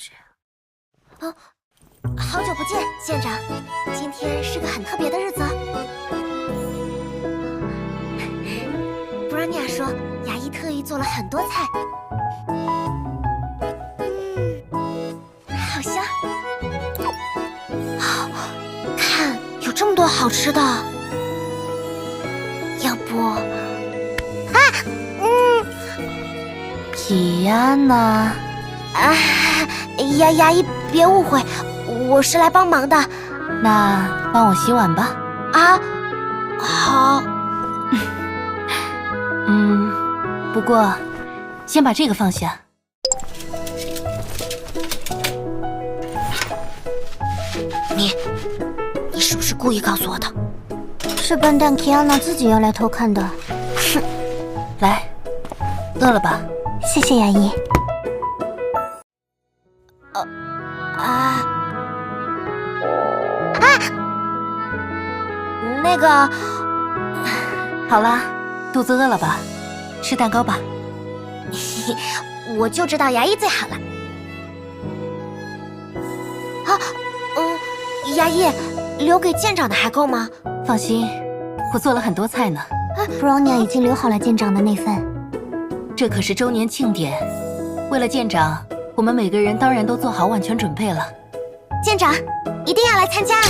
觉。哦，好久不见，县长，今天是个很特别的日子。布拉尼亚说，牙医特意做了很多菜，嗯，好香。好，看，有这么多好吃的，要不，啊，嗯，吉安娜，啊，牙牙医别误会，我是来帮忙的。那帮我洗碗吧。啊，好。嗯，不过先把这个放下。你，你是不是故意告诉我的？是笨蛋 Kiana 自己要来偷看的。哼，来，饿了吧？谢谢牙医。呃，啊，啊，那个，好了，肚子饿了吧？吃蛋糕吧。我就知道牙医最好了。啊，嗯，牙医，留给舰长的还够吗？放心，我做了很多菜呢。Bronya 已经留好了舰长的那份。这可是周年庆典，为了舰长，我们每个人当然都做好万全准备了。舰长，一定要来参加啊！